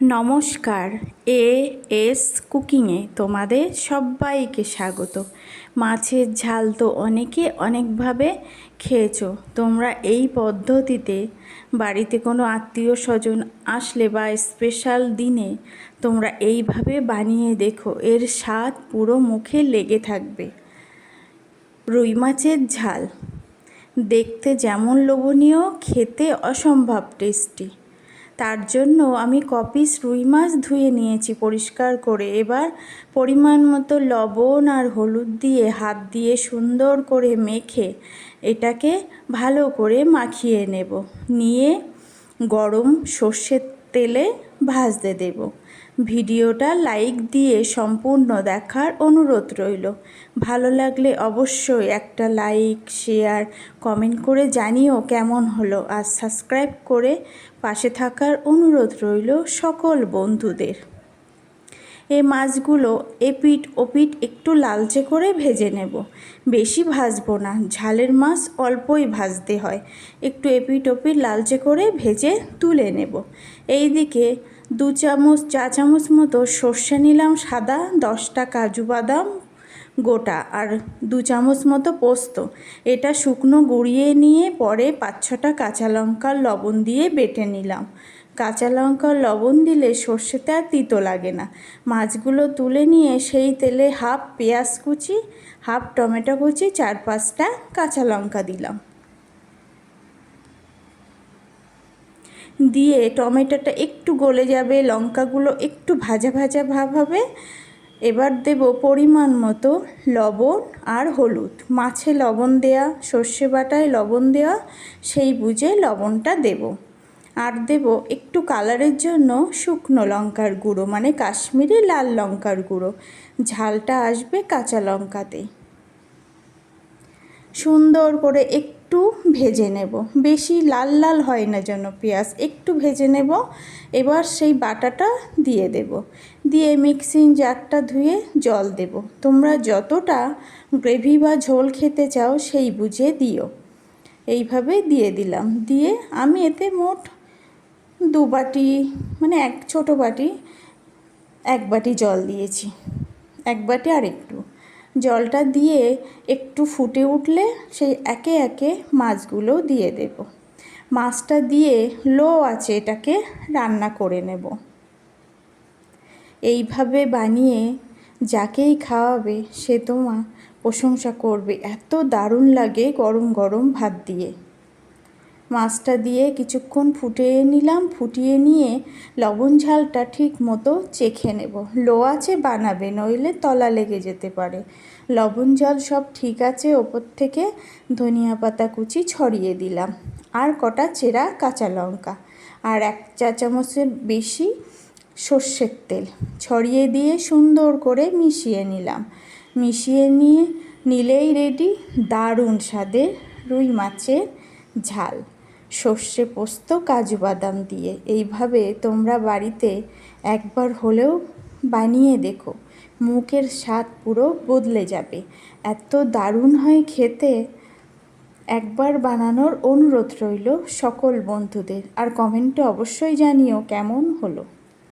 নমস্কার, A S কুকিংয়ে তোমাদের সবাইকে স্বাগত। মাছের ঝাল তো অনেকে অনেকভাবে খেয়েছো। তোমরা এই পদ্ধতিতে বাড়িতে কোনো আত্মীয় স্বজন আসলে বা স্পেশাল দিনে তোমরা এইভাবে বানিয়ে দেখো, এর স্বাদ পুরো মুখে লেগে থাকবে। রুই মাছের ঝাল, দেখতে যেমন লোভনীয়, খেতে অসম্ভব টেস্টি তার জন্য আমি কপিস রুই মাছ ধুয়ে নিয়েছি পরিষ্কার করে। এবার পরিমাণ মতো লবণ আর হলুদ দিয়ে হাত দিয়ে সুন্দর করে মেখে এটাকে ভালো করে মাখিয়ে নেব। নিয়ে গরম সর্ষের তেলে ভাজতে দেব। ভিডিওটা লাইক দিয়ে সম্পূর্ণ দেখার অনুরোধ রইল। ভালো লাগলে অবশ্যই একটা লাইক, শেয়ার, কমেন্ট করে জানিও কেমন হলো আর সাবস্ক্রাইব করে পাশে থাকার অনুরোধ রইল সকল বন্ধুদের। এই মাছগুলো এপিট ওপিট একটু লালচে করে ভেজে নেব। বেশি ভাজবো না, ঝালের মাছ অল্পই ভাজতে হয়। একটু এপিট ওপিট লালচে করে ভেজে তুলে নেব। এই দিকে দু চামচ, চা চামচ মতো সর্ষে নিলাম সাদা, দশটা কাজু বাদাম গোটা আর দু চামচ মতো পোস্ত। এটা শুকনো গুঁড়িয়ে নিয়ে পরে পাঁচ ছটা কাঁচা লঙ্কার লবণ দিয়ে বেটে নিলাম। কাঁচা লঙ্কা লবণ দিলে সর্ষেতে আর তিতো লাগে না। মাছগুলো তুলে নিয়ে সেই তেলে হাফ পেঁয়াজ কুচি, হাফ টমেটো কুচি, চার পাঁচটা কাঁচা লঙ্কা দিলাম। দিয়ে টমেটোটা একটু গলে যাবে, লঙ্কাগুলো একটু ভাজা ভাজা ভাব হবে। এবার দেব পরিমাণ মতো লবণ আর হলুদ। মাছে লবণ দেয়া, সর্ষে বাটায় লবণ দেওয়া সেই বুঝে লবণটা দেব। আর দেব একটু কালারের জন্য শুকনো লঙ্কার গুঁড়ো মানে কাশ্মীরি লাল লঙ্কার গুঁড়ো। ঝালটা আসবে কাঁচা লঙ্কাতে। সুন্দর করে একটু ভেজে নেব। বেশি লাল লাল হয় না যেন পেঁয়াজ, একটু ভেজে নেব। এবার সেই বাটাটা দিয়ে দেব। দিয়ে মিক্সিং জারটা ধুয়ে জল দেব। তোমরা যতটা গ্রেভি বা ঝোল খেতে চাও সেই বুঝে দিও। এইভাবে দিয়ে দিলাম। দিয়ে আমি এতে মোট দু বাটি মানে এক ছোটো বাটি, এক বাটি জল দিয়েছি। এক বাটি আর একটু। জলটা দিয়ে একটু ফুটে উঠলে সেই একে একে মাছগুলো দিয়ে দেব। মাছটা দিয়ে লো আছে এটাকে রান্না করে নেব। এইভাবে বানিয়ে যাকেই খাওয়াবে, সে তোমার প্রশংসা করবে। এত দারুণ লাগে গরম গরম ভাত দিয়ে। মাছটা দিয়ে কিছুক্ষণ ফুটিয়ে নিলাম, ফুটিয়ে নিয়ে লবণ ঝালটা ঠিক মতো চেখে নেব। লো আছে বানাবে, নইলে তলা লেগে যেতে পারে। লবণ ঝাল সব ঠিক আছে, ওপর থেকে ধনিয়া পাতা কুচি ছড়িয়ে দিলাম। আর কটা চেরা কাঁচা লঙ্কা আর এক চা চামচের বেশি সর্ষের তেল ছড়িয়ে দিয়ে সুন্দর করে মিশিয়ে নিলাম। মিশিয়ে নিয়ে, নিলেই রেডি দারুণ স্বাদের রুই মাছের ঝাল। সর্ষে পোস্ত, কাজু বাদাম দিয়ে। এইভাবে তোমরা বাড়িতে একবার হলেও বানিয়ে দেখো। মুখের স্বাদ পুরো বদলে যাবে। এত দারুণ হয় খেতে। একবার বানানোর অনুরোধ রইল সকল বন্ধুদের। আর কমেন্টে অবশ্যই জানিও কেমন হলো।